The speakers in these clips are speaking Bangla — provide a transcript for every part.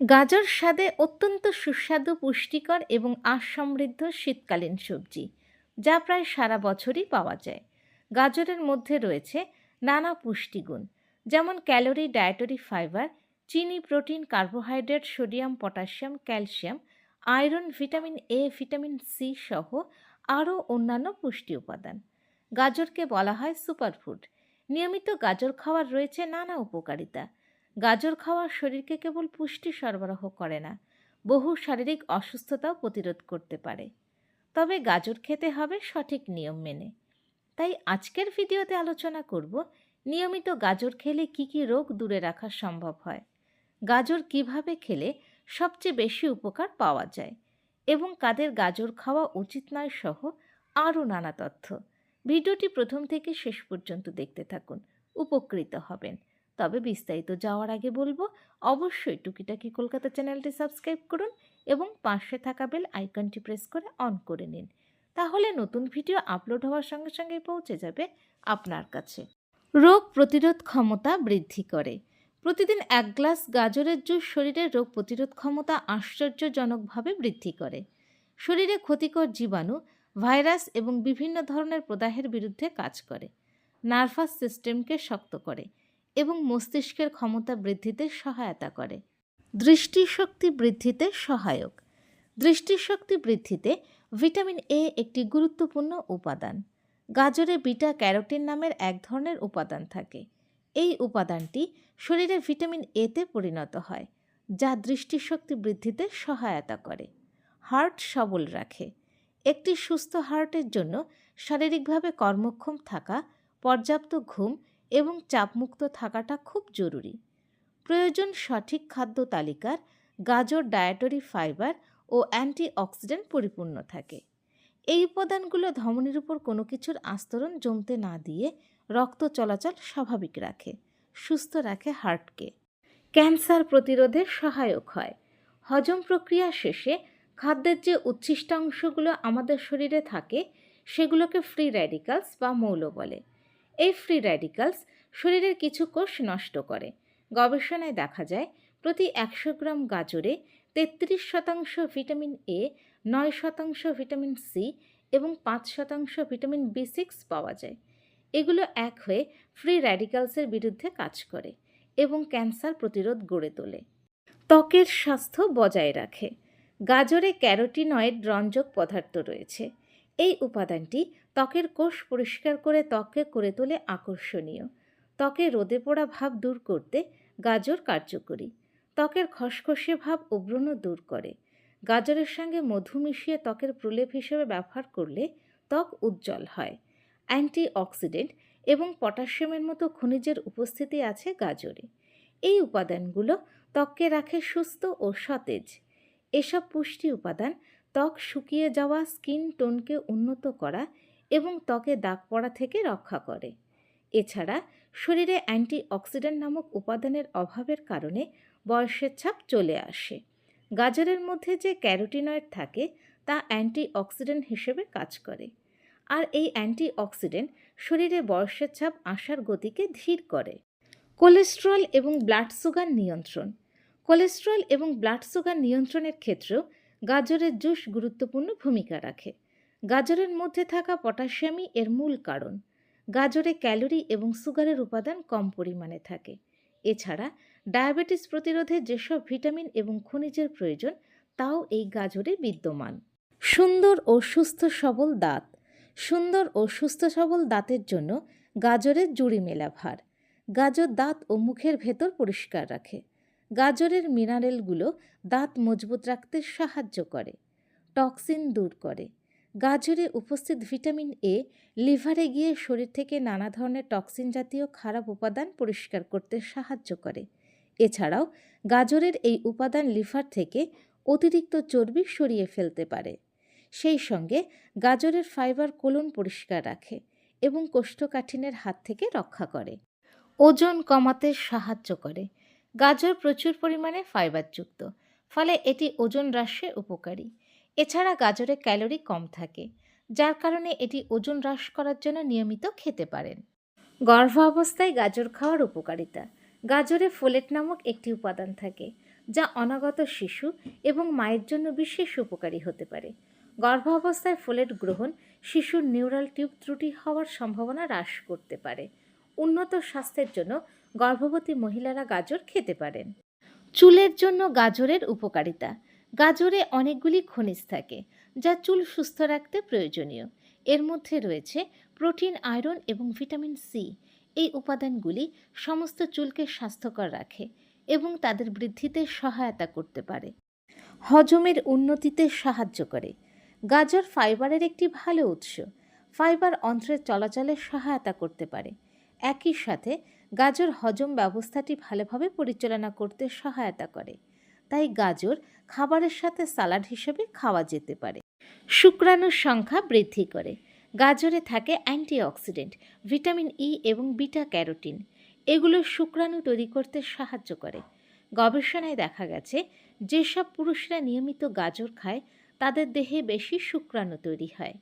গাজর স্বাদে অত্যন্ত সুস্বাদু, পুষ্টিকর এবং আঁশ সমৃদ্ধ শীতকালীন সবজি, যা প্রায় সারা বছরই পাওয়া যায়। গাজরের মধ্যে রয়েছে নানা পুষ্টিগুণ, যেমন ক্যালোরি ডায়েটরি ফাইবার, চিনি, protein, carbohydrate, sodium, potassium, calcium, iron, vitamin A, vitamin C সহ আরও অন্যান্য পুষ্টি উপাদান। গাজরকে বলা হয় সুপারফুড। নিয়মিত গাজর খাওয়ার রয়েছে নানা উপকারিতা। গাজর খাওয়া শরীরকে কেবল পুষ্টি সরবরাহ করে না, বহু শারীরিক অসুস্থতাও প্রতিরোধ করতে পারে। তবে গাজর খেতে হবে সঠিক নিয়ম মেনে। তাই আজকের ভিডিওতে আলোচনা করব নিয়মিত গাজর খেলে কি কি রোগ দূরে রাখা সম্ভব হয়, গাজর কীভাবে খেলে সবচেয়ে বেশি উপকার পাওয়া যায়, এবং কাদের গাজর খাওয়া উচিত নয় সহ আরও নানা তথ্য। ভিডিওটি প্রথম থেকে শেষ পর্যন্ত দেখতে থাকুন, উপকৃত হবেন। তবে বিস্তারিত যাওয়ার আগে বলব, অবশ্যই টুকিটাকি কলকাতা চ্যানেলটি সাবস্ক্রাইব করুন এবং পাশে থাকা বেল আইকনটি প্রেস করে অন করে নিন। তাহলে নতুন ভিডিও আপলোড হওয়ার সঙ্গে সঙ্গে পৌঁছে যাবে আপনার কাছে। রোগ প্রতিরোধ ক্ষমতা বৃদ্ধি করে। প্রতিদিন এক গ্লাস গাজরের জুস শরীরের রোগ প্রতিরোধ ক্ষমতা আশ্চর্যজনকভাবে বৃদ্ধি করে। শরীরে ক্ষতিকর জীবাণু ভাইরাস এবং বিভিন্ন ধরনের প্রদাহের বিরুদ্ধে কাজ করে। নার্ভাস সিস্টেমকে শক্ত করে এবং মস্তিষ্কের ক্ষমতা বৃদ্ধিতে সহায়তা করে। দৃষ্টিশক্তি বৃদ্ধিতে সহায়ক। দৃষ্টিশক্তি বৃদ্ধিতে ভিটামিন এ একটি গুরুত্বপূর্ণ উপাদান। গাজরে বিটা ক্যারোটিন নামের এক ধরনের উপাদান থাকে। এই উপাদানটি শরীরে ভিটামিন এতে পরিণত হয়, যা দৃষ্টিশক্তি বৃদ্ধিতে সহায়তা করে। হার্ট সবল রাখে। একটি সুস্থ হার্টের জন্য শারীরিকভাবে কর্মক্ষম থাকা, পর্যাপ্ত ঘুম এবং চাপমুক্ত থাকাটা খুব জরুরি। প্রয়োজন সঠিক খাদ্য তালিকার, গাজর ডায়েটরি ফাইবার ও অ্যান্টিঅক্সিডেন্ট পরিপূর্ণ থাকে। এই উপাদানগুলো ধমনির উপর কোনো কিছুর আস্তরণ জমতে না দিয়ে রক্ত চলাচল স্বাভাবিক রাখে, সুস্থ রাখে হার্টকে। ক্যান্সার প্রতিরোধে সহায়ক হয়। হজম প্রক্রিয়া শেষে খাদ্যের যে উচ্ছিষ্টাংশগুলো আমাদের শরীরে থাকে, সেগুলোকে ফ্রি র্যাডিকালস বা মৌল বলে। এই ফ্রি র্যাডিকালস শরীরের কিছু কোষ নষ্ট করে। গবেষণায় দেখা যায়, প্রতি একশো গ্রাম গাজরে তেত্রিশ শতাংশ ভিটামিন এ নয় শতাংশ ভিটামিন সি এবং পাঁচ শতাংশ ভিটামিন বি সিক্স পাওয়া যায়। এগুলো এক হয়ে ফ্রি র্যাডিকালসের বিরুদ্ধে কাজ করে এবং ক্যান্সার প্রতিরোধ গড়ে তোলে। ত্বকের স্বাস্থ্য বজায় রাখে। গাজরে ক্যারোটিনয়েড রঞ্জক পদার্থ রয়েছে। এই উপাদানটি ত্বকের কোষ পরিষ্কার করে ত্বককে করে তোলে আকর্ষণীয়। ত্বকে রোদে পোড়া ভাব দূর করতে গাজর কার্যকরী। ত্বকের খসখসে ভাব ও ব্রণ দূর করে। গাজরের সঙ্গে মধু মিশিয়ে ত্বকের প্রলেপ হিসেবে ব্যবহার করলে ত্বক উজ্জ্বল হয়। অ্যান্টি অক্সিডেন্ট এবং পটাশিয়ামের মতো খনিজের উপস্থিতি আছে গাজরে। এই উপাদানগুলো ত্বককে রাখে সুস্থ ও সতেজ। এসব পুষ্টি উপাদান ত্বক শুকিয়ে যাওয়া, স্কিন টোনকে উন্নত করা এবং ত্বকে দাগ পড়া থেকে রক্ষা করে। এছাড়া শরীরে অ্যান্টি অক্সিডেন্ট নামক উপাদানের অভাবের কারণে বয়সের ছাপ চলে আসে। গাজরের মধ্যে যে ক্যারোটিনয়েড থাকে তা অ্যান্টি অক্সিডেন্ট হিসেবে কাজ করে। আর এই অ্যান্টি অক্সিডেন্ট শরীরে বয়সের ছাপ আসার গতিকে ধীর করে। কোলেস্ট্রল এবং ব্লাড সুগার নিয়ন্ত্রণ কোলেস্ট্রল এবং ব্লাড সুগার নিয়ন্ত্রণের ক্ষেত্রেও গাজরের জুস গুরুত্বপূর্ণ ভূমিকা রাখে। গাজরের মধ্যে থাকা পটাশিয়ামই এর মূল কারণ। গাজরে ক্যালোরি এবং সুগারের উপাদান কম পরিমাণে থাকে। এছাড়া ডায়াবেটিস প্রতিরোধে যেসব ভিটামিন এবং খনিজের প্রয়োজন, তাও এই গাজরে বিদ্যমান। সুন্দর ও সুস্থ সবল দাঁত। সুন্দর ও সুস্থ সবল দাঁতের জন্য গাজরের জুড়ি মেলা ভার গাজর দাঁত ও মুখের ভেতর পরিষ্কার রাখে। গাজরের মিনারেলগুলো দাঁত মজবুত রাখতে সাহায্য করে, টক্সিন দূর করে। গাজরে উপস্থিত ভিটামিন এ লিভারে গিয়ে শরীর থেকে নানা ধরনের টক্সিন জাতীয় খারাপ উপাদান পরিষ্কার করতে সাহায্য করে। এছাড়াও গাজরের এই উপাদান লিভার থেকে অতিরিক্ত চর্বি সরিয়ে ফেলতে পারে। সেই সঙ্গে গাজরের ফাইবার কোলন পরিষ্কার রাখে এবং কোষ্ঠকাঠিন্যের হাত থেকে রক্ষা করে। ওজন কমাতে সাহায্য করে। গাজর প্রচুর পরিমাণে ফাইবারযুক্ত ফলে এটি ওজন হ্রাসে উপকারী। এছাড়া গাজরে ক্যালোরি কম থাকে, যার কারণে এটি ওজন হ্রাস করার জন্য নিয়মিত খেতে পারেন। গর্ভাবস্থায় গাজর খাওয়ার উপকারিতা, গাজরে ফোলেট নামক একটি উপাদান থাকে, যা অনাগত শিশু এবং মায়ের জন্য বিশেষ উপকারী হতে পারে। গর্ভাবস্থায় ফোলেট গ্রহণ শিশুর নিউরাল টিউব ত্রুটি হওয়ার সম্ভাবনা হ্রাস করতে পারে, উন্নত স্বাস্থ্যের জন্য গর্ভবতী মহিলারা গাজর খেতে পারেন। চুলের জন্য গাজরের উপকারিতা। গাজরে অনেকগুলি খনিজ থাকে, যা চুল সুস্থ রাখতে প্রয়োজনীয়। এর মধ্যে রয়েছে প্রোটিন, আয়রন এবং ভিটামিন সি এই উপাদানগুলি সমস্ত চুলকে স্বাস্থ্যকর রাখে এবং তাদের বৃদ্ধিতে সহায়তা করতে পারে। হজমের উন্নতিতে সাহায্য করে। গাজর ফাইবারের একটি ভালো উৎস। ফাইবার অন্ত্রের চলাচলে সহায়তা করতে পারে। একই সাথে গাজর হজম ব্যবস্থাটি ভালোভাবে পরিচালনা করতে সহায়তা করে। তাই গাজর খাবারের সাথে সালাড হিসেবে খাওয়া যেতে পারে। শুক্রাণুর সংখ্যা বৃদ্ধি করে। গাজরে থাকে অ্যান্টিঅক্সিডেন্ট, ভিটামিন ই এবং বিটা ক্যারোটিন। এগুলো শুক্রাণু তৈরি করতে সাহায্য করে। গবেষণায় দেখা গেছে, যেসব পুরুষরা নিয়মিত গাজর খায়, তাদের দেহে বেশি শুক্রাণু তৈরি হয়।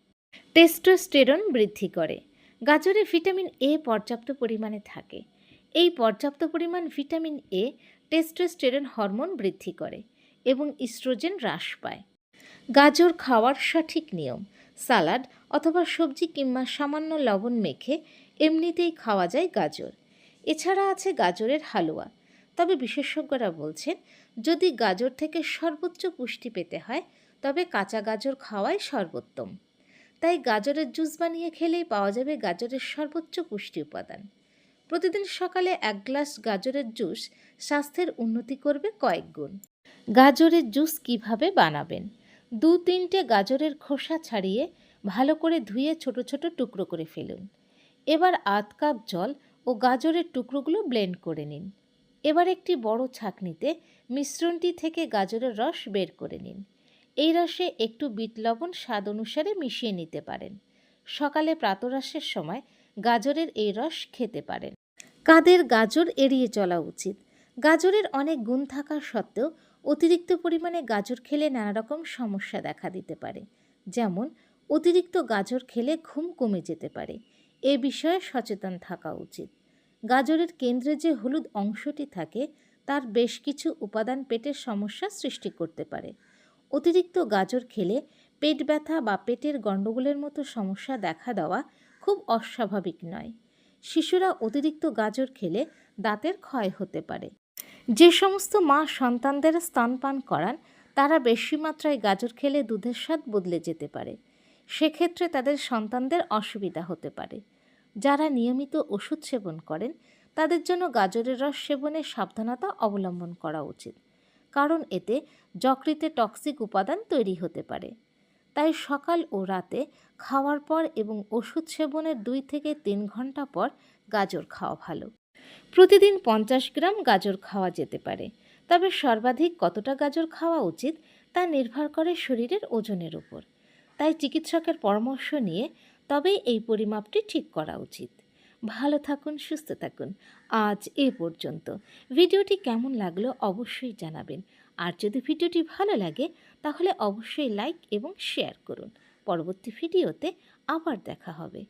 টেস্টোস্টেরন বৃদ্ধি করে। গাজরে ভিটামিন এ পর্যাপ্ত পরিমাণে থাকে। এই পর্যাপ্ত পরিমাণ ভিটামিন এ টেস্টোস্টেরন হরমোন বৃদ্ধি করে এবং ইস্ট্রোজেন হ্রাস পায়। গাজর খাওয়ার সঠিক নিয়ম, সালাড অথবা সবজি কিংবা সামান্য লবণ মেখে এমনিতেই খাওয়া যায় গাজর। এছাড়া আছে গাজরের হালুয়া। তবে বিশেষজ্ঞরা বলছেন, যদি গাজর থেকে সর্বোচ্চ পুষ্টি পেতে হয়, তবে কাঁচা গাজর খাওয়াই সর্বোত্তম। তাই গাজরের জুস বানিয়ে খেলেই পাওয়া যাবে গাজরের সর্বোচ্চ পুষ্টি উপাদান। প্রতিদিন সকালে এক গ্লাস গাজরের জুস স্বাস্থ্যের উন্নতি করবে কয়েক গুণ। গাজরের জুস কীভাবে বানাবেন? দু তিনটে গাজরের খোসা ছাড়িয়ে ভালো করে ধুয়ে ছোট ছোট টুকরো করে ফেলুন। এবার আধ কাপ জল ও গাজরের টুকরোগুলো ব্লেন্ড করে নিন। এবার একটি বড় ছাঁকনিতে মিশ্রণটি থেকে গাজরের রস বের করে নিন। এই রসে একটু বিট লবণ স্বাদ অনুসারে মিশিয়ে নিতে পারেন। সকালে প্রাতরাশের সময় গাজরের এই রস খেতে পারেন। কাদের গাজর এড়িয়ে চলা উচিত? গাজরের অনেক গুণ থাকা সত্ত্বেও অতিরিক্ত পরিমাণে গাজর খেলে নানা রকম সমস্যা দেখা দিতে পারে। যেমন, অতিরিক্ত গাজর খেলে ঘুম কমে যেতে পারে। এ বিষয়ে সচেতন থাকা উচিত। গাজরের কেন্দ্রে যে হলুদ অংশটি থাকে, তার বেশ কিছু উপাদান পেটের সমস্যা সৃষ্টি করতে পারে। অতিরিক্ত গাজর খেলে পেট ব্যথা বা পেটের গণ্ডগোলের মতো সমস্যা দেখা দেওয়া খুব অস্বাভাবিক নয়। শিশুরা অতিরিক্ত গাজর খেলে দাঁতের ক্ষয় হতে পারে। যে সমস্ত মা সন্তানদের স্তনপান করান, তারা বেশি মাত্রায় গাজর খেলে দুধের স্বাদ বদলে যেতে পারে। সেক্ষেত্রে তাদের সন্তানদের অসুবিধা হতে পারে। যারা নিয়মিত ওষুধ সেবন করেন, তাদের জন্য গাজরের রস সেবনে সাবধানতা অবলম্বন করা উচিত। কারণ এতে যকৃতে টক্সিক উপাদান তৈরি হতে পারে। তাই সকাল ও রাতে খাওয়ার পর এবং ওষুধ সেবনের দুই থেকে তিন ঘণ্টা পর গাজর খাওয়া ভালো। প্রতিদিন পঞ্চাশ গ্রাম গাজর খাওয়া যেতে পারে। তবে সর্বাধিক কতটা গাজর খাওয়া উচিত তা নির্ভর করে শরীরের ওজনের উপর। তাই চিকিৎসকের পরামর্শ নিয়ে তবেই এই পরিমাপটি ঠিক করা উচিত। ভালো থাকুন, সুস্থ থাকুন। আজ এ পর্যন্ত। ভিডিওটি কেমন লাগল অবশ্যই জানাবেন। আর যদি ভিডিওটি ভালো লাগে, তাহলে অবশ্যই লাইক এবং শেয়ার করুন। পরবর্তী ভিডিওতে আবার দেখা হবে।